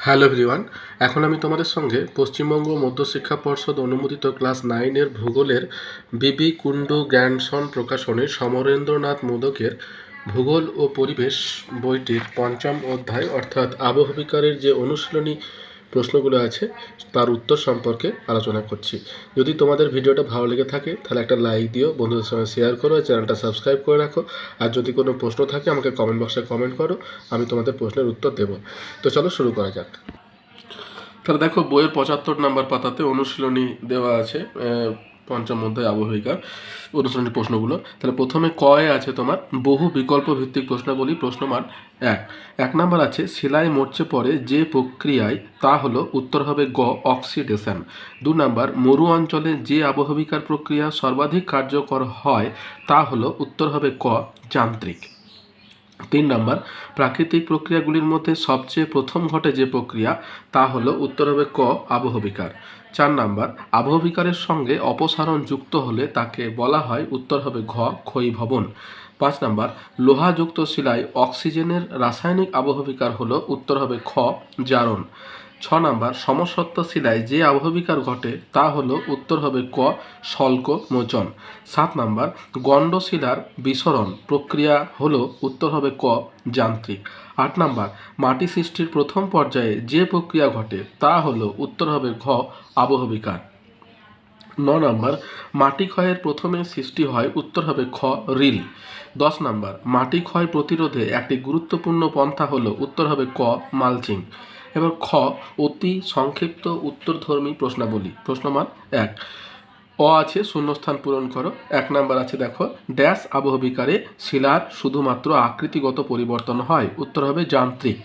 Hello everyone, এখন আমি তোমাদের সঙ্গে পশ্চিমবঙ্গ মধ্যশিক্ষা পর্ষদ অনুমোদিত ক্লাস নাইনের ভূগোলের বিবি কুণ্ডু গ্র্যান্ডসন প্রকাশনে সমরেন্দ্রনাথ মোদকের ভূগোল ও পরিবেশ বইটির পঞ্চম অধ্যায়, অর্থাৎ আবহবিকারের যে অনুশীলনী প্রশ্নগুলো আছে, তার উত্তর সম্পর্কে আলোচনা করছি। যদি তোমাদের ভিডিওটা ভালো লেগে থাকে, তাহলে একটা লাইক দিও, বন্ধুদের সঙ্গে শেয়ার করো চ্যানেলটা সাবস্ক্রাইব করে রাখো। আর যদি কোনো প্রশ্ন থাকে, আমাকে কমেন্ট বক্সে কমেন্ট করো, আমি তোমাদের প্রশ্নের উত্তর দেবো। তো চলো শুরু করা যাক। তাহলে দেখো, বইয়ের পঁচাত্তর নাম্বার পাতাতে অনুশীলনী দেওয়া আছে। পঞ্চম অধ্যায় আবহাওয়িকার অনুশীলনী প্রশ্নগুলো। তাহলে প্রথমে কয়ে আছে তোমার? বহু বিকল্প ভিত্তিক প্রশ্নাবলী প্রশ্নমান এক। এক নাম্বার আছে, সেলাই মরচে পড়ে যে প্রক্রিয়ায়, তা হলো উত্তর হবে গ, অক্সিডেশন। দু নাম্বার, মরু অঞ্চলে যে আবহবিকার প্রক্রিয়া সর্বাধিক কার্যকর হয়, তা হলো উত্তর হবে ক, যান্ত্রিক। তিন নাম্বার, প্রাকৃতিক প্রক্রিয়াগুলির মধ্যে সবচেয়ে প্রথম ঘটে যে প্রক্রিয়া, তা হলো উত্তর হবে ক, আবহবিকার। চার নাম্বার, আবহবিকারের সঙ্গে অপসারণ যুক্ত হলে তাকে বলা হয় উত্তর হবে ঘ ক্ষয়ীভবন পাঁচ নাম্বার, লোহাযুক্ত শিলায় অক্সিজেনের রাসায়নিক আবহবিকার হলো উত্তর হবে খ, জারণ। ছ নাম্বার, সমসত্ব শিলায় যে আবহবিকার ঘটে তা হলো উত্তর হবে ক শল্ক মোচন সাত নাম্বার, গণ্ডশিলার বিসরণ প্রক্রিয়া হলো উত্তর হবে ক, যান্ত্রিক। আট নাম্বার, মাটি সৃষ্টির প্রথম পর্যায়ে যে প্রক্রিয়া ঘটে তা হলো উত্তর হবে ঘ আবহবিকার ন নম্বর, মাটি ক্ষয়ের প্রথমে সৃষ্টি হয় উত্তর হবে খ, রিল। দশ নম্বর, মাটি ক্ষয় প্রতিরোধে একটি গুরুত্বপূর্ণ পন্থা হলো উত্তর হবে ক, মালচিং। এবার খ, অতি সংক্ষিপ্ত উত্তরধর্মী প্রশ্নাবলী। প্রশ্নমান এক। অ আছে শূন্যস্থান পূরণ করো। এক নাম্বার আছে দেখো, ড্যাশ আবহবিকারে শিলার শুধুমাত্র আকৃতিগত পরিবর্তন হয়। উত্তর হবে যান্ত্রিক।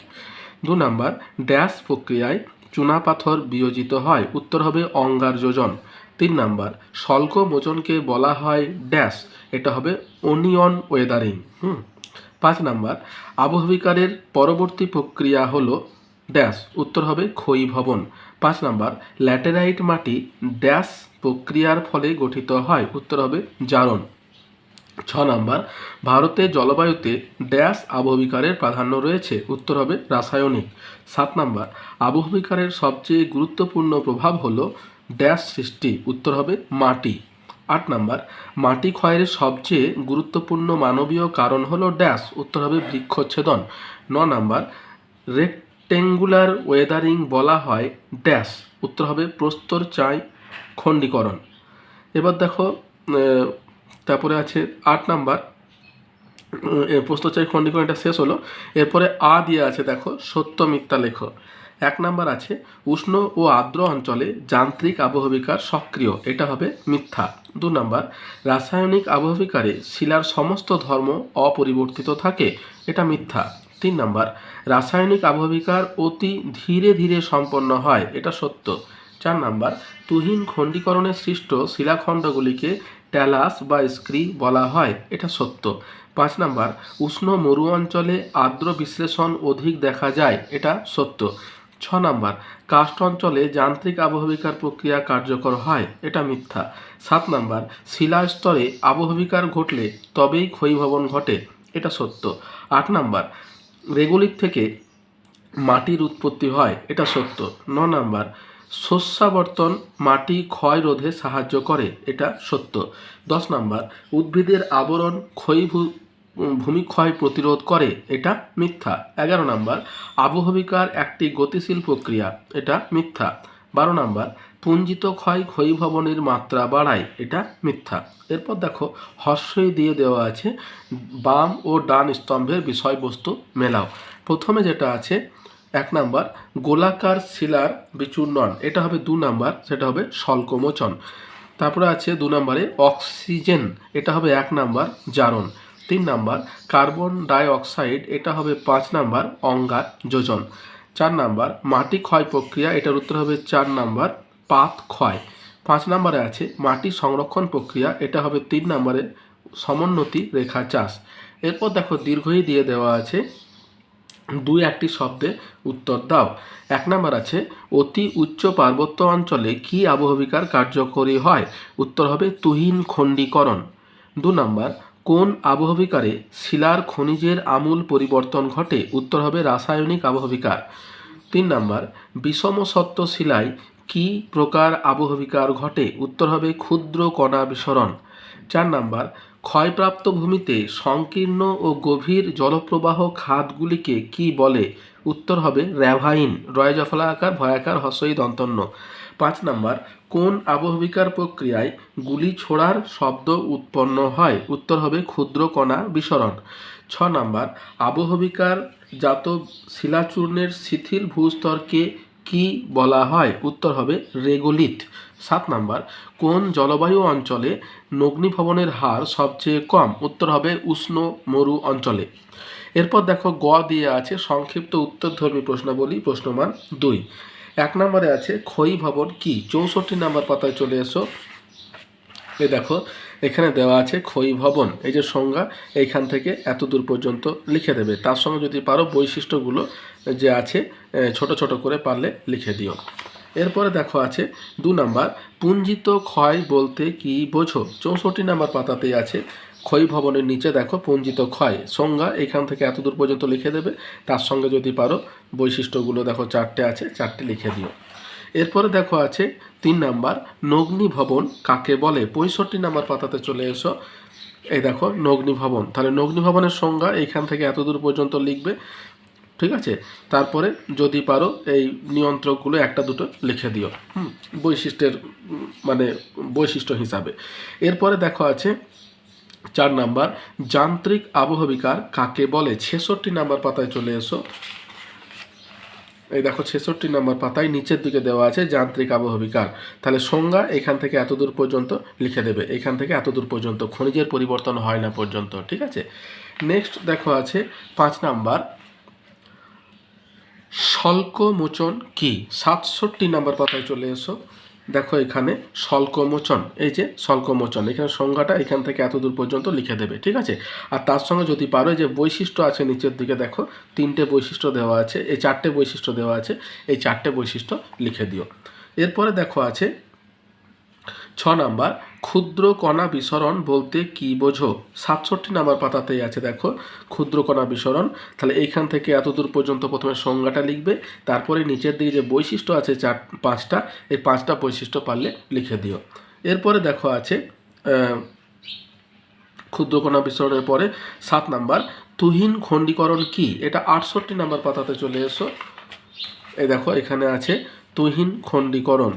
দু নাম্বার, ড্যাশ প্রক্রিয়ায় চুনাপাথর বিয়োজিত হয়। উত্তর হবে অঙ্গার যোজন তিন নাম্বার শল্ক মোচনকে বলা হয় ড্যাশ। এটা হবে অনিয়ন ওয়েদারিং। হুম। পাঁচ নাম্বার, আবহবিকারের পরবর্তী প্রক্রিয়া হলো ড্যাশ। উত্তর হবে ক্ষয়ীভবন পাঁচ নাম্বার, ল্যাটেরাইট মাটি ড্যাশ প্রক্রিয়ার ফলে গঠিত হয়। উত্তর হবে জারণ। ছ নাম্বার, ভারতে জলবায়ুতে ড্যাশ আবহবিকারের প্রাধান্য রয়েছে। উত্তর হবে রাসায়নিক। সাত নাম্বার আবহবিকারের সবচেয়ে গুরুত্বপূর্ণ প্রভাব হলো ড্যাশ সৃষ্টি। উত্তর হবে মাটি। আট নাম্বার, মাটি ক্ষয়ের সবচেয়ে গুরুত্বপূর্ণ মানবীয় কারণ হল ড্যাশ। উত্তর হবে বৃক্ষচ্ছেদন। ন নাম্বার, রেক্টেঙ্গুলার ওয়েদারিং বলা হয় ড্যাশ। উত্তর হবে প্রস্তর চাই খণ্ডীকরণ। এবার দেখো তারপরে আছে আট নাম্বার। এর প্রশ্নচারী খণ্ডীকরণ এটা শেষ হলো। এরপরে আ দিয়ে আছে, দেখো, সত্য মিথ্যা লেখ। এক নাম্বার আছে, উষ্ণ ও আর্দ্র অঞ্চলে যান্ত্রিক আবহবিকার সক্রিয়, এটা হবে মিথ্যা। দু নাম্বার, রাসায়নিক আবহবিকারে শিলার সমস্ত ধর্ম অপরিবর্তিত থাকে, এটা মিথ্যা। তিন নাম্বার, রাসায়নিক আবহবিকার অতি ধীরে ধীরে সম্পন্ন হয়, এটা সত্য। চার নাম্বার, তুহিন খণ্ডীকরণে সৃষ্ট শিলাখণ্ডগুলিকে ট্যালাস বা স্ক্রি বলা হয়, এটা সত্য। পাঁচ নাম্বার, উষ্ণ মরু অঞ্চলে আর্দ্র বিশ্লেষণ অধিক দেখা যায়, এটা সত্য। ছ নাম্বার কাস্ট অঞ্চলে যান্ত্রিক আবহবিকার প্রক্রিয়া কার্যকর হয়, এটা মিথ্যা। সাত নাম্বার শিলা স্তরে আবহবিকার ঘটলে তবেই ক্ষয়ীভবন ঘটে, এটা সত্য। আট নাম্বার, রেগুলিক থেকে মাটির উৎপত্তি হয়, এটা সত্য। ন নাম্বার শস্যাবর্তন মাটি ক্ষয় রোধে সাহায্য করে, এটা সত্য। দশ নাম্বার, উদ্ভিদের আবরণ ক্ষয়ী ভূমিক্ষয় প্রতিরোধ করে, এটা মিথ্যা। এগারো নাম্বার, আবহবিকার একটি গতিশীল প্রক্রিয়া, এটা মিথ্যা। বারো নাম্বার, পুঞ্জিত ক্ষয় ক্ষয়ীভবনের মাত্রা বাড়ায়, এটা মিথ্যা। এরপর দেখো, হর্ষই দিয়ে দেওয়া আছে, বাম ও ডান স্তম্ভের বিষয়বস্তু মেলাও। প্রথমে যেটা আছে এক নাম্বার, গোলাকার শিলার বিচূর্ণন। এটা হবে দু নাম্বার, সেটা হবে স্বল্পমোচন তারপরে আছে দু নম্বরে অক্সিজেন, এটা হবে এক নাম্বার, জারণ। তিন নাম্বার, কার্বন ডাই অক্সাইড এটা হবে পাঁচ নাম্বার, অঙ্গার যোজন। চার নাম্বার, মাটি ক্ষয় প্রক্রিয়া, এটার উত্তর হবে চার নাম্বার, পাত ক্ষয়। পাঁচ নাম্বারে আছে মাটি সংরক্ষণ প্রক্রিয়া, এটা হবে তিন নাম্বারে সমোন্নতি রেখা চাষ। এরপর দেখো দীর্ঘই দিয়ে দেওয়া আছে দুই একটি শব্দে উত্তর দাও। এক নাম্বার আছে, অতি উচ্চ পার্বত্য অঞ্চলে কি আবহবিকার কার্যকরী হয়? উত্তর হবে তুহিন খণ্ডীকরণ। দু নাম্বার, কোন আবহবিকারে শিলার খনিজের আমূল পরিবর্তন ঘটে? উত্তর হবে রাসায়নিক আবহবিকার। তিন নাম্বার, বিষম সত্ত্ব শিলায় কি প্রকার আবহবিকার ঘটে? উত্তর হবে ক্ষুদ্র কণা বিসরণ চার নাম্বার ক্ষয়প্রাপ্ত ভূমিতে সংকীর্ণ ও গভীর জলপ্রবাহ খাতগুলিকে কি বলে? উত্তর হবে র্যাভাইন রয় জফলা আকার ভয়াকার, হস্যই, দন্তন্য। পাঁচ নাম্বার, কোন আবহবিকার প্রক্রিয়ায় গুলি ছোড়ার শব্দ উৎপন্ন হয়? উত্তর হবে ক্ষুদ্র কণা বিসরণ। ছ নাম্বার, আবহবিকার জাত শিলাচূর্ণের শিথিল ভূস্তরকে কি বলা হয়? উত্তর হবে রেগোলিথ সাত নাম্বার, কোন জলবায়ু অঞ্চলে নগ্নিভবনের হার সবচেয়ে কম? উত্তর হবে উষ্ণ মরু অঞ্চলে। এরপর দেখো, গ দিয়ে আছে সংক্ষিপ্ত উত্তরধর্মী প্রশ্নাবলী প্রশ্নমান দুই। এক নম্বরে আছে ক্ষয়ী ভবন কি? চৌষট্টি নাম্বার পাতায় চলে এসো। এই দেখো, এখানে দেওয়া আছে ক্ষয়ী ভবন। এই যে সংজ্ঞা, এইখান থেকে এত দূর পর্যন্ত লিখে দেবে। তার সঙ্গে যদি পারো বৈশিষ্ট্যগুলো যে আছে ছোট ছোট করে পারলে লিখে দিও। এরপরে দেখো আছে দু নাম্বার, পুঞ্জিত ক্ষয় বলতে কি বোঝো? চৌষট্টি নাম্বার পাতাতেই আছে, ক্ষয় ভবনের নিচে দেখো পুঞ্জিত ক্ষয়। সংজ্ঞা এখান থেকে এত দূর পর্যন্ত লিখে দেবে, তার সঙ্গে যদি পারো, বৈশিষ্ট্যগুলো দেখো চারটে আছে, চারটে লিখে দিও। এরপরে দেখো আছে তিন নাম্বার, নগ্নি ভবন কাকে বলে? পঁয়ষট্টি নাম্বার পাতাতে চলে এসো। এই দেখো নগ্নি ভবন, তাহলে নগ্নি ভবনের সংজ্ঞা এইখান থেকে এত দূর পর্যন্ত লিখবে ঠিক আছে? তারপরে যদি পারো এই নিয়ন্ত্রকগুলো একটা দুটো লিখে দিও, হুম? বৈশিষ্ট্যের মানে বৈশিষ্ট্য হিসাবে। এরপরে দেখো আছে চার নাম্বার, যান্ত্রিক আবহবিকার কাকে বলে? ছেষট্টি নাম্বার পাতায় চলে এসো। এই দেখো ছেষট্টি নাম্বার পাতায় নিচের দিকে দেওয়া আছে যান্ত্রিক আবহবিকার। তাহলে সংজ্ঞা এখান থেকে এতদূর পর্যন্ত লিখে দেবে। এখান থেকে এত দূর পর্যন্ত, খনিজের পরিবর্তন হয় না পর্যন্ত, ঠিক আছে? নেক্সট দেখো আছে পাঁচ নাম্বার শল্কমোচন কি? সাতষট্টি নাম্বার পাতায় চলে এসো। দেখো এখানে শল্কমোচন। এই যে শল্কমোচন, এখানে সংজ্ঞাটা এখান থেকে এত দূর পর্যন্ত লিখে দেবে, ঠিক আছে? আর তার সঙ্গে যদি পারো যে বৈশিষ্ট্য আছে নিচের দিকে, দেখো, তিনটে বৈশিষ্ট্য দেওয়া আছে, এই চারটে বৈশিষ্ট্য দেওয়া আছে, এই চারটে বৈশিষ্ট্য লিখে দিও। এরপরে দেখো আছে ছ নাম্বার, ক্ষুদ্র কণা বিসরণ বলতে কি বোঝো? সাতষট্টি নাম্বার পাতাতেই আছে, দেখো, ক্ষুদ্র কণা বিসরণ। তাহলে এইখান থেকে এত দূর পর্যন্ত প্রথমে সংজ্ঞাটা লিখবে, তারপরে নিচের দিকে যে বৈশিষ্ট্য আছে চার, পাঁচটা, এই পাঁচটা বৈশিষ্ট্য পারলে লিখে দিও। এরপরে দেখো আছে ক্ষুদ্র কণা বিসরণের পরে সাত নাম্বার, তুহিন খণ্ডীকরণ কি? এটা আটষট্টি নাম্বার পাতাতে চলে এসো। এই দেখো, এখানে আছে তুহিন খণ্ডীকরণ,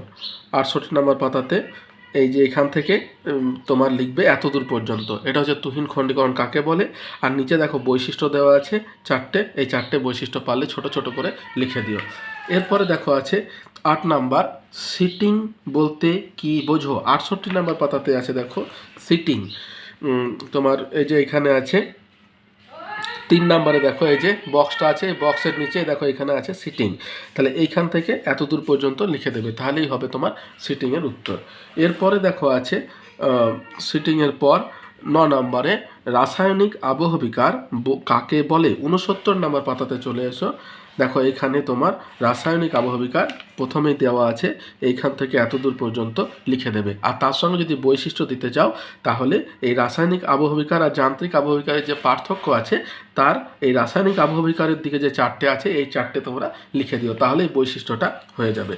আটষট্টি নাম্বার পাতাতে। এই যে এখান থেকে তোমার লিখবে এত দূর পর্যন্ত। এটা হচ্ছে তুহিন খণ্ডীকরণ কাকে বলে? আর নিচে দেখো বৈশিষ্ট্য দেওয়া আছে চারটে। এই চারটে বৈশিষ্ট্য পারলে ছোট ছোট করে লিখে দিও। এরপরে দেখো আছে আট নাম্বার সিটিং বলতে কি বোঝো? আটষট্টি নাম্বার পাতাতে আছে দেখো সিটিং তোমার এই যে এখানে আছে তিন নাম্বারে দেখো, এই যে বক্সটা আছে বক্সের নিচে দেখো, এখানে আছে সিটিং তাহলে এইখান থেকে এত দূর পর্যন্ত লিখে দেবে, তাহলেই হবে তোমার সিটিংয়ের উত্তর। এরপরে দেখো আছে সিটিংয়ের পর ন নম্বরে, রাসায়নিক আবহবিকার কাকে বলে? উনসত্তর নম্বর পাতাতে চলে এসো। দেখো, এখানে তোমার রাসায়নিক আবহবিকার প্রথমেই দেওয়া আছে, এইখান থেকে এতদূর পর্যন্ত লিখে দেবে। আর তার সঙ্গে যদি বৈশিষ্ট্য দিতে চাও, তাহলে এই রাসায়নিক আবহবিকার আর যান্ত্রিক আবহবিকারের যে পার্থক্য আছে, তার এই রাসায়নিক আবহবিকারের দিকে যে চারটে আছে, এই চারটে তোমরা লিখে দিও তাহলে এই বৈশিষ্ট্যটা হয়ে যাবে।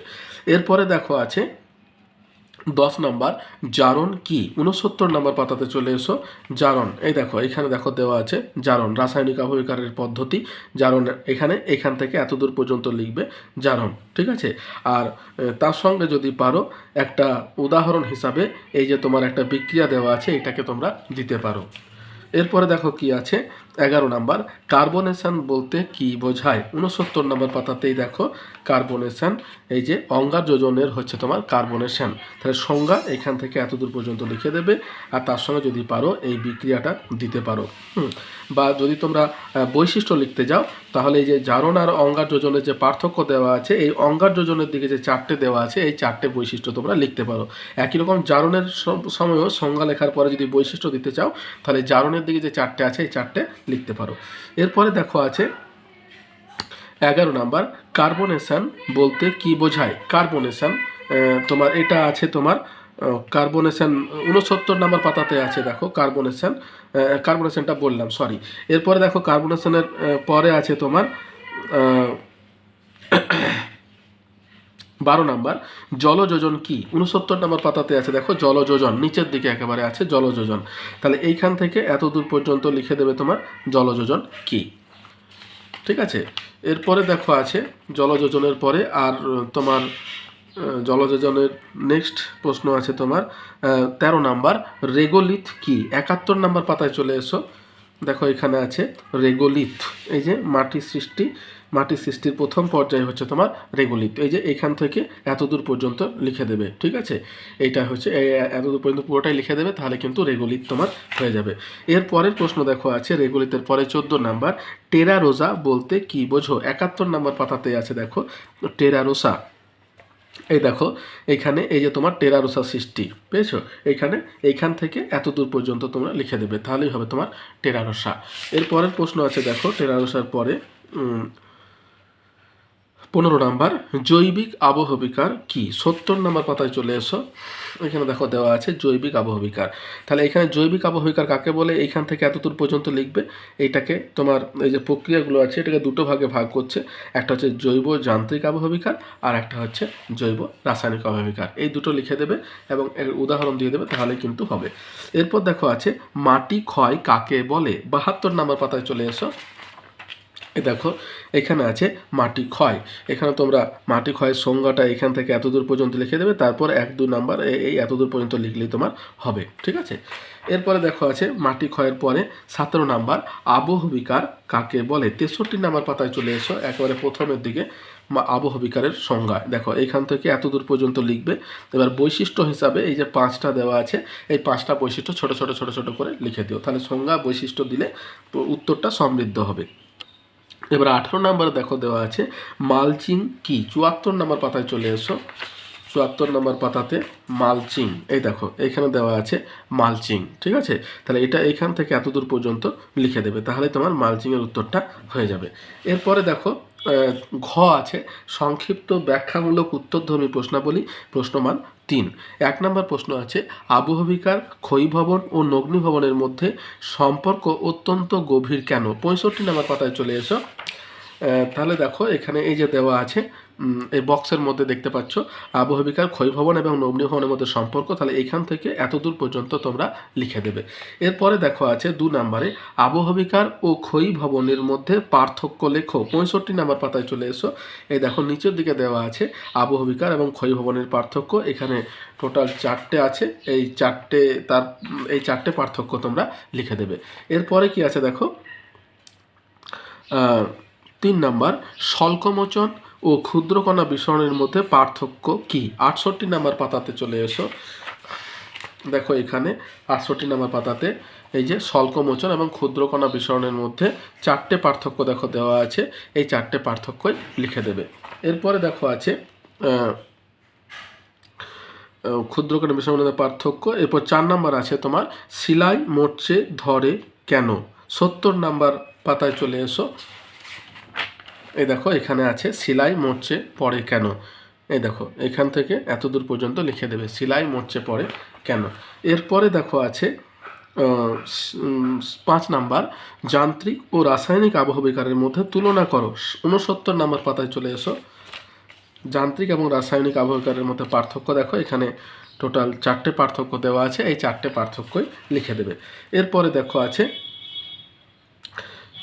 এরপরে দেখো আছে দশ নম্বর, জারণ কি? উনসত্তর নম্বর পাতাতে চলে এসো, জারণ। এই দেখো এখানে দেখো দেওয়া আছে, জারণ, রাসায়নিক আবহবিকারের পদ্ধতি, জারণ এখানে, এখান থেকে এতদূর পর্যন্ত লিখবে জারণ, ঠিক আছে? আর তার সঙ্গে যদি পারো, একটা উদাহরণ হিসাবে, এই যে তোমার একটা বিক্রিয়া দেওয়া আছে, এটাকে তোমরা দিতে পারো। এরপরে দেখো কি আছে, এগারো নাম্বার, কার্বনেশন বলতে কি বোঝায়? উনসত্তর নম্বর পাতাতেই দেখো কার্বনেশন এই যে অঙ্গার যোজনের হচ্ছে তোমার কার্বনেশন তাহলে সংজ্ঞা এখান থেকে এত দূর পর্যন্ত লিখে দেবে, আর তার সঙ্গে যদি পারো এই বিক্রিয়াটা দিতে পারো। বা যদি তোমরা বৈশিষ্ট্য লিখতে যাও, তাহলে এই যে জারণ আর অঙ্গার যোজনের যে পার্থক্য দেওয়া আছে, এই অঙ্গার যোজনের দিকে যে চারটে দেওয়া আছে, এই চারটে বৈশিষ্ট্য তোমরা লিখতে পারো। একই রকম জারণের সম- সময়ও সংজ্ঞা লেখার পরে যদি বৈশিষ্ট্য দিতে চাও, তাহলে জারণের দিকে যে চারটে আছে, এই চারটে লিখতে পারো। এরপরে দেখো আছে এগারো নাম্বার কার্বনেশন বলতে কি বোঝায়? কার্বনেশন তোমার এটা আছে তোমার কার্বনেশন উনসত্তর নাম্বার পাতাতে আছে, দেখো কার্বনেশন কার্বনেশনটা বললাম সরি এরপরে দেখো কার্বনেশনের পরে আছে তোমার বারো নাম্বার, জলযোজন কি? উনসত্তর নাম্বার পাতাতে আছে, দেখো, জলযোজন, নিচের দিকে একেবারে আছে, জলযোজন। তাহলে এইখান থেকে এত দূর পর্যন্ত লিখে দেবে তোমার জলযোজন কি? ঠিক আছে? এরপরে দেখো আছে জলযোজনের পরে আর তোমার জলযোজনের নেক্সট প্রশ্ন আছে তোমার তেরো নাম্বার রেগোলিথ কি? একাত্তর নাম্বার পাতায় চলে এসো। দেখো এখানে আছে রেগোলিথ এই যে মাটি সৃষ্টি মাটি সৃষ্টির প্রথম পর্যায়ে হচ্ছে তোমার রেগোলিথ। এই যে এখান থেকে এত দূর পর্যন্ত লিখে দেবে, ঠিক আছে? এইটা হচ্ছে এই এত দূর পর্যন্ত পুরোটাই লিখে দেবে, তাহলে কিন্তু রেগোলিথ তোমার হয়ে যাবে। এর পরের প্রশ্ন দেখো আছে, রেগোলিথের পরে চোদ্দ নাম্বার, টেরা রোজা বলতে কি বোঝো? একাত্তর নাম্বার পাতাতে আছে দেখো, টেরা রোসা। এই দেখো, এখানে এই যে তোমার টেরারোসা সৃষ্টি, পেয়েছ? এইখানে এইখান থেকে এত দূর পর্যন্ত তোমরা লিখে দেবে, তাহলেই হবে তোমার টেরারোসা এর পরের প্রশ্ন আছে দেখো টেরারোসার পরে পনেরো নাম্বার, জৈবিক আবহবিকার কি? সত্তর নাম্বার পাতায় চলে এসো। এখানে দেখো দেওয়া আছে জৈবিক আবহবিকার। তাহলে এখানে জৈবিক আবহবিকার কাকে বলে? এইখান থেকে এতদূর পর্যন্ত লিখবে। এইটাকে তোমার এই যে প্রক্রিয়াগুলো আছে, এটাকে দুটো ভাগে ভাগ করছে। একটা হচ্ছে জৈব যান্ত্রিক আবহবিকার আর একটা হচ্ছে জৈব রাসায়নিক আবহবিকার। এই দুটো লিখে দেবে এবং এর উদাহরণ দিয়ে দেবে, তাহলে কিন্তু হবে। এরপর দেখো আছে মাটি ক্ষয় কাকে বলে? বাহাত্তর নাম্বার পাতায় চলে এসো। দেখো, এখানে আছে মাটি ক্ষয়। এখানে তোমরা মাটি ক্ষয়ের সংজ্ঞাটা এখান থেকে এতদূর পর্যন্ত লিখে দেবে, তারপর এক, দু নাম্বার এই এতদূর পর্যন্ত লিখলেই তোমার হবে, ঠিক আছে? এরপরে দেখো আছে মাটি ক্ষয়ের পরে সতেরো নাম্বার আবহবিকার কাকে বলে? তেষট্টি নাম্বার পাতায় চলে এসো, একেবারে প্রথমের দিকে আবহবিকারের সংজ্ঞা। দেখো, এখান থেকে এতদূর পর্যন্ত লিখবে, এবার বৈশিষ্ট্য হিসাবে এই যে পাঁচটা দেওয়া আছে, এই পাঁচটা বৈশিষ্ট্য ছোট ছোট ছোট ছোট করে লিখে দিও। তাহলে সংজ্ঞা বৈশিষ্ট্য দিলে উত্তরটা সমৃদ্ধ হবে। এবার আঠেরো নাম্বারে দেখো দেওয়া আছে, মালচিং কি? চুয়াত্তর নাম্বার পাতায় চলে এসো। চুয়াত্তর নম্বর পাতাতে মালচিং, এই দেখো, এখানে দেওয়া আছে মালচিং, ঠিক আছে? তাহলে এটা এখান থেকে এত দূর পর্যন্ত লিখে দেবে, তাহলে তোমার মালচিংয়ের উত্তরটা হয়ে যাবে। এরপরে দেখো ঘ আছে, সংক্ষিপ্ত ব্যাখ্যামূলক উত্তরধর্মী প্রশ্নাবলী, প্রশ্নমান তিন। এক নম্বর প্রশ্ন আছে, আবহবিকার ক্ষয়ীভবন ও নগ্নিভবনের মধ্যে সম্পর্ক অত্যন্ত গভীর কেন? পঁয়ষট্টি নম্বর পাতায় চলে এসো। তাহলে দেখো, এখানে এই যে দেওয়া আছে এই বক্সের মধ্যে দেখতে পাচ্ছ আবহবিকার ক্ষয়ভবন এবং নগ্নিভবনের মধ্যে সম্পর্ক, তাহলে এখান থেকে এত দূর পর্যন্ত তোমরা লিখে দেবে। এরপরে দেখো আছে দু নম্বরে আবহবিকার ও ক্ষয়ীভবনের মধ্যে পার্থক্য লেখো। পঁয়ষট্টি নাম্বার পাতায় চলে এসো। এই দেখো, নিচের দিকে দেওয়া আছে আবহবিকার এবং ক্ষয়ীভবনের পার্থক্য। এখানে টোটাল চারটে আছে, এই চারটে তার, এই চারটে পার্থক্য তোমরা লিখে দেবে। এরপরে কি আছে দেখো? তিন নাম্বার স্বল্পমোচন ও ক্ষুদ্রকণা বিসরণের মধ্যে পার্থক্য কি? আটষট্টি নাম্বার পাতাতে চলে এসো। দেখো এখানে আটষট্টি নাম্বার পাতাতে এই যে স্বল্পমোচন এবং ক্ষুদ্রকণা বিসরণের মধ্যে চারটে পার্থক্য দেখো দেওয়া আছে। এই চারটে পার্থক্যই লিখে দেবে। এরপরে দেখো আছে ক্ষুদ্রকণা বিসরণের পার্থক্য। এরপর চার নাম্বার আছে তোমার, সিলাই, মরচে, ধরে, কেন? সত্তর নাম্বার পাতায় চলে এসো। এই দেখো, এখানে আছে, সিলাই মরচে পড়ে কেন? এই দেখো, এখান থেকে এত দূর পর্যন্ত লিখে দেবে, সিলাই মরচে পড়ে কেন? এরপরে দেখো আছে পাঁচ নাম্বার, যান্ত্রিক ও রাসায়নিক আবহবিকারের মধ্যে তুলনা করো। উনসত্তর নাম্বার পাতায় চলে এসো। যান্ত্রিক এবং রাসায়নিক আবহবিকারের মধ্যে পার্থক্য দেখো, এখানে টোটাল চারটে পার্থক্য দেওয়া আছে, এই চারটে পার্থক্যই লিখে দেবে। এরপরে দেখো আছে,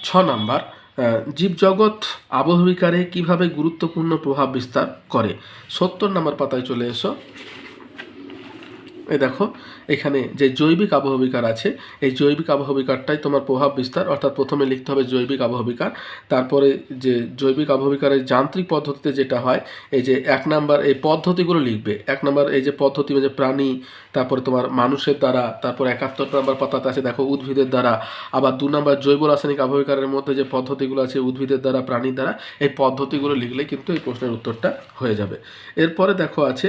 ছ নাম্বার জীবজগৎ আবহবিকারে কীভাবে গুরুত্বপূর্ণ প্রভাব বিস্তার করে? সত্তর নাম্বার পাতায় চলে এসো। এই দেখো, এখানে যে জৈবিক আবহবিকার আছে, এই জৈবিক আবহবিকারটাই তোমার প্রভাব বিস্তার, অর্থাৎ প্রথমে লিখতে হবে জৈবিক আবহবিকার তারপরে যে জৈবিক আবহবিকারের যান্ত্রিক পদ্ধতিতে যেটা হয়, এই যে এক নাম্বার এই পদ্ধতিগুলো লিখবে, এক নাম্বার এই যে পদ্ধতি যে প্রাণী, তারপরে তোমার মানুষের দ্বারা, তারপর একাত্তর নাম্বার পাতাতে আছে, দেখো উদ্ভিদের দ্বারা, আবার দু নাম্বার জৈব রাসায়নিক আবহবিকারের মধ্যে যে পদ্ধতিগুলো আছে, উদ্ভিদের দ্বারা, প্রাণীর দ্বারা, এই পদ্ধতিগুলো লিখলে কিন্তু এই প্রশ্নের উত্তরটা হয়ে যাবে। এরপরে দেখো আছে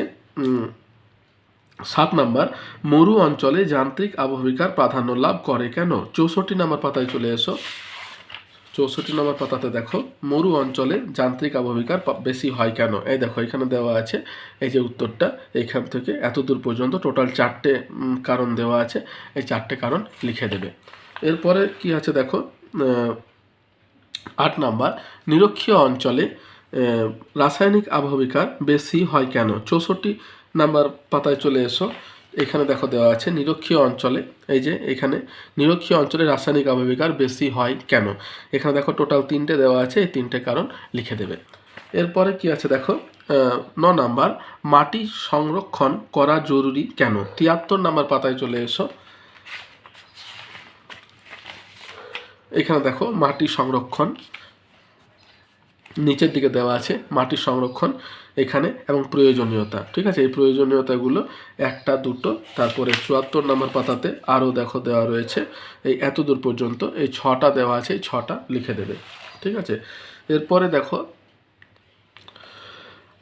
সাত নাম্বার, মরু অঞ্চলে যান্ত্রিক আবহবিকার প্রাধান্য লাভ করে কেন? চৌষট্টি নাম্বার পাতায় চলে এসো। চৌষট্টি নম্বর পাতাতে দেখো, মরু অঞ্চলে যান্ত্রিক আবহবিকার বেশি হয় কেন? এই দেখো, এখানে দেওয়া আছে, এই যে উত্তরটা এইখান থেকে এত দূর পর্যন্ত টোটাল চারটে কারণ দেওয়া আছে, এই চারটে কারণ লিখে দেবে। এরপরে কি আছে দেখো আট নাম্বার, নিরক্ষীয় অঞ্চলে রাসায়নিক আবহবিকার বেশি হয় কেন? চৌষট্টি নাম্বার পাতায় চলে এসো। এখানে দেখো দেওয়া আছে, নিরক্ষীয় অঞ্চলে, এই যে এখানে, নিরক্ষীয় অঞ্চলে রাসায়নিক আবহবিকার বেশি হয় কেন? এখানে দেখো টোটাল তিনটে দেওয়া আছে, এই তিনটে কারণ লিখে দেবে। এরপরে কি আছে দেখো ন নাম্বার, মাটি সংরক্ষণ করা জরুরি কেন? তিয়াত্তর নাম্বার পাতায় চলে এসো। এখানে দেখো, মাটি সংরক্ষণ নিচের দিকে দেওয়া আছে মাটির সংরক্ষণ এখানে এবং প্রয়োজনীয়তা, ঠিক আছে? এই প্রয়োজনীয়তাগুলো একটা, দুটো, তারপরে চুয়াত্তর নম্বর পাতাতে আরও দেখো দেওয়া রয়েছে। এই এত দূর পর্যন্ত এই ছটা দেওয়া আছে, এই ছটা লিখে দেবে, ঠিক আছে? এরপরে দেখো,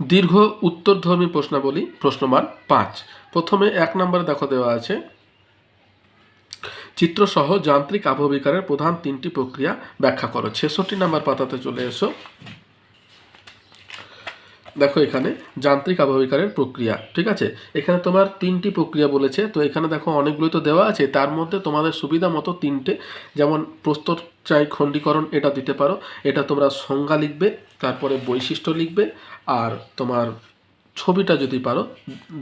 দীর্ঘ উত্তরধর্মী প্রশ্নাবলী প্রশ্নমান পাঁচ। প্রথমে এক নম্বরে দেখো দেওয়া আছে চিত্রসহ যান্ত্রিক আবহবিকারের প্রধান তিনটি প্রক্রিয়া ব্যাখ্যা করো। ছেষট্টি নাম্বার পাতাতে চলে এসো। দেখো এখানে যান্ত্রিক আবহবিকারের প্রক্রিয়া, ঠিক আছে? এখানে তোমার তিনটি প্রক্রিয়া বলেছে, তো এখানে দেখো অনেকগুলোই তো দেওয়া আছে। তার মধ্যে তোমাদের সুবিধা মতো তিনটে, যেমন প্রস্তর চাই খণ্ডীকরণ, এটা দিতে পারো। এটা তোমরা সংজ্ঞা লিখবে, তারপরে বৈশিষ্ট্য লিখবে, আর তোমার ছবিটা যদি পারো,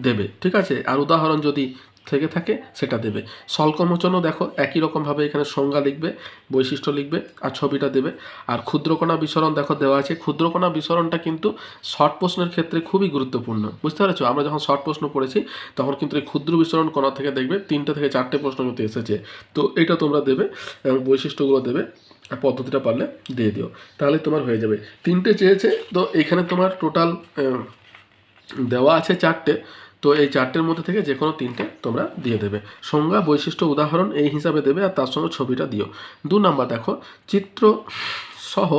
দেবে, ঠিক আছে? আর উদাহরণ যদি থেকে থাকে, সেটা দেবে। স্বল্পমোচনও দেখো, একই রকমভাবে এখানে সংজ্ঞা লিখবে, বৈশিষ্ট্য লিখবে আর ছবিটা দেবে। আর ক্ষুদ্রকণা বিসরণ দেখো দেওয়া আছে। ক্ষুদ্রকণা বিসরণটা কিন্তু শর্ট প্রশ্নের ক্ষেত্রে খুবই গুরুত্বপূর্ণ। বুঝতে পেরেছ? আমরা যখন শর্ট প্রশ্ন পড়েছি, তখন কিন্তু এই ক্ষুদ্র বিসরণ কণা থেকে দেখবে তিনটে থেকে চারটে প্রশ্ন কিন্তু এসেছে। তো এটা তোমরা দেবে এবং বৈশিষ্ট্যগুলো দেবে। আর পদ্ধতিটা পারলে দিয়ে দিও। তাহলে তোমার হয়ে যাবে। তিনটে চেয়েছে, তো এখানে তোমার টোটাল দেওয়া আছে চারটে। তো এই চারটের মধ্যে থেকে যে কোনো তিনটে তোমরা দিয়ে দেবে। সংজ্ঞা, বৈশিষ্ট্য, উদাহরণ এই হিসাবে দেবে আর তার সঙ্গে ছবিটা দিও। দু নাম্বার দেখো, চিত্র সহ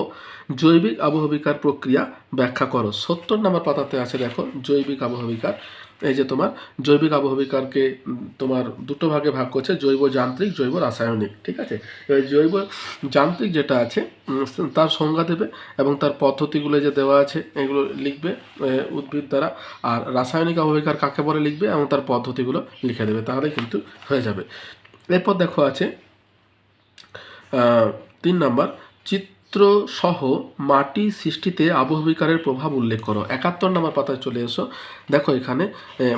জৈবিক আবহবিকার প্রক্রিয়া ব্যাখ্যা করো। সত্তর নাম্বার পাতাতে আছে দেখো, জৈবিক আবহবিকার এই যে তোমার জৈবিক আবহবিকারকে তোমার দুটো ভাগে ভাগ করছে, জৈব যান্ত্রিক, জৈব রাসায়নিক, ঠিক আছে? এবার জৈব যান্ত্রিক যেটা আছে তার সংজ্ঞা দেবে এবং তার পদ্ধতিগুলো যে দেওয়া আছে, এগুলো লিখবে উদ্ভিদ দ্বারা। আর রাসায়নিক আবহবিকার কাকে বলে লিখবে এবং তার পদ্ধতিগুলো লিখে দেবে তাহলে কিন্তু হয়ে যাবে। এরপর দেখো আছে তিন নাম্বার চিত্র সহ মাটি সৃষ্টিতে আবহবিকারের প্রভাব উল্লেখ করো। একাত্তর নাম্বার পাতায় চলে এসো। দেখো এখানে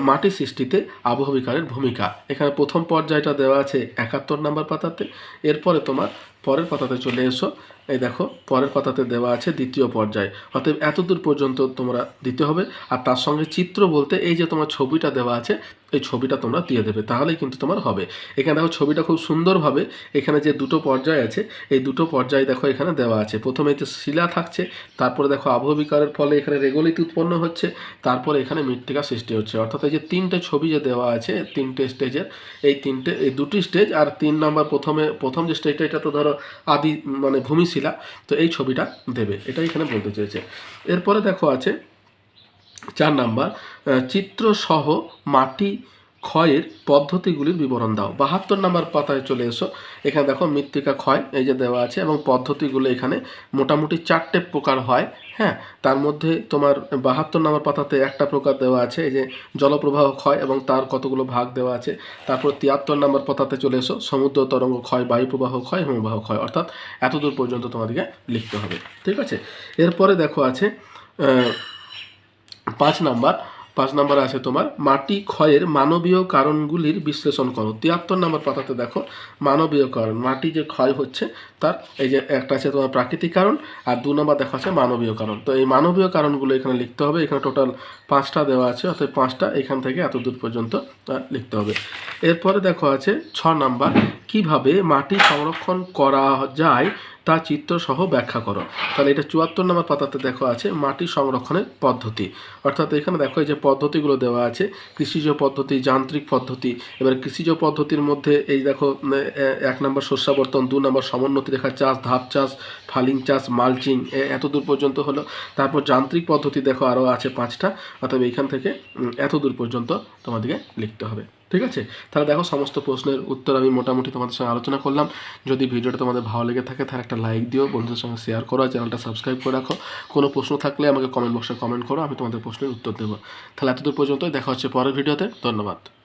মাটি সৃষ্টিতে আবহবিকারের ভূমিকা। এখানে প্রথম পর্যায়টা দেওয়া আছে একাত্তর নাম্বার পাতাতে। এরপরে তোমার পরের পাতাতে চলে এসো। এই দেখো, পরের পাতাতে দেওয়া আছে দ্বিতীয় পর্যায়। অতএব এত দূর পর্যন্ত তোমরা দিতে হবে। আর তার সঙ্গে চিত্র বলতে এই যে তোমার ছবিটা দেওয়া আছে এই ছবিটা তোমরা দিয়ে দেবে, তাহলেই কিন্তু তোমার হবে। এখানে দেখো ছবিটা খুব সুন্দরভাবে এখানে যে দুটো পর্যায় আছে, এই দুটো পর্যায় দেখো এখানে দেওয়া আছে। প্রথমে এতে শিলা থাকছে, তারপরে দেখো আবহবিকারের ফলে এখানে রেগোলিত উৎপন্ন হচ্ছে, তারপরে এখানে মৃত্তিকা সৃষ্টি হচ্ছে। অর্থাৎ এই যে তিনটে ছবি যে দেওয়া আছে, তিনটে স্টেজের, এই তিনটে, এই দুটি স্টেজ আর তিন নাম্বার প্রথমে, প্রথম যে স্টেজটা, এটা তো ধরো আদি মানে ভূমিশিলা, তো এই ছবিটা দেবে। এটাই এখানে বলতে চেয়েছে। এরপরে দেখো আছে চার নাম্বার আহ, চিত্র সহ মাটি ক্ষয়ের পদ্ধতিগুলির বিবরণ দাও। বাহাত্তর নাম্বার পাতায় চলে এসো। এখানে দেখো মৃত্তিকা ক্ষয় এই যে দেওয়া আছে এবং পদ্ধতিগুলো এখানে মোটামুটি চারটে প্রকার হয় হ্যাঁ? তার মধ্যে তোমার বাহাত্তর নাম্বার পাতাতে একটা প্রকার দেওয়া আছে এই যে জলপ্রবাহ ক্ষয় এবং তার কতগুলো ভাগ দেওয়া আছে তারপর তিয়াত্তর নাম্বার পাতাতে চলে এসো সমুদ্র তরঙ্গ ক্ষয় বায়ু প্রবাহ ক্ষয় হিমবাহ ক্ষয় অর্থাৎ এতদূর পর্যন্ত তোমাদেরকে লিখতে হবে। ঠিক আছে? এরপরে দেখো আছে পাঁচ নাম্বার পাঁচ নাম্বার আছে তোমার, মাটি ক্ষয়ের মানবীয় কারণগুলির বিশ্লেষণ করো। তিয়াত্তর নাম্বার পাতাতে দেখো, মানবীয় কারণ, মাটি যে ক্ষয় হচ্ছে, তার এই যে একটা আছে তোমার প্রাকৃতিক কারণ, আর দু নম্বর দেখা আছে মানবীয় কারণ। তো এই মানবীয় কারণগুলো এখানে লিখতে হবে, এখানে টোটাল পাঁচটা দেওয়া আছে অর্থাৎ পাঁচটা এখান থেকে এত দূর পর্যন্ত লিখতে হবে। এরপরে দেখো আছে ছ নাম্বার, কীভাবে মাটি সংরক্ষণ করা যায় তা চিত্র সহ ব্যাখ্যা করো। তাহলে এটা চুয়াত্তর নম্বর পাতাতে দেখো আছে মাটি সংরক্ষণের পদ্ধতি। অর্থাৎ এখানে দেখো এই যে পদ্ধতিগুলো দেওয়া আছে, কৃষিজ পদ্ধতি, যান্ত্রিক পদ্ধতি, এবার কৃষিজ পদ্ধতির মধ্যে এই দেখো এক নম্বর শস্যাবর্তন, দু নম্বর সমোন্নতি রেখা চাষ, ধাপ চাষ, ফালিং চাষ, মালচিং এত দূর পর্যন্ত হলো। তারপর যান্ত্রিক পদ্ধতি দেখো আরও আছে পাঁচটা, অর্থাৎ এইখান থেকে এত দূর পর্যন্ত তোমাদেরকে লিখতে হবে। ঠিক আছে? তাহলে দেখো সমস্ত প্রশ্নের উত্তর আমি মোটামুটি তোমাদের সঙ্গে আলোচনা করলাম। যদি ভিডিওটা তোমাদের ভালো লেগে থাকে, তাহলে একটা লাইক দিও, বন্ধুদের সঙ্গে শেয়ার করো চ্যানেলটা সাবস্ক্রাইব করে রাখো। কোনো প্রশ্ন থাকলে আমাকে কমেন্ট বক্সে কমেন্ট করো, আমি তোমাদের প্রশ্নের উত্তর দেবো। তাহলে এতদূর পর্যন্তই, দেখা হচ্ছে পরের ভিডিওতে। ধন্যবাদ।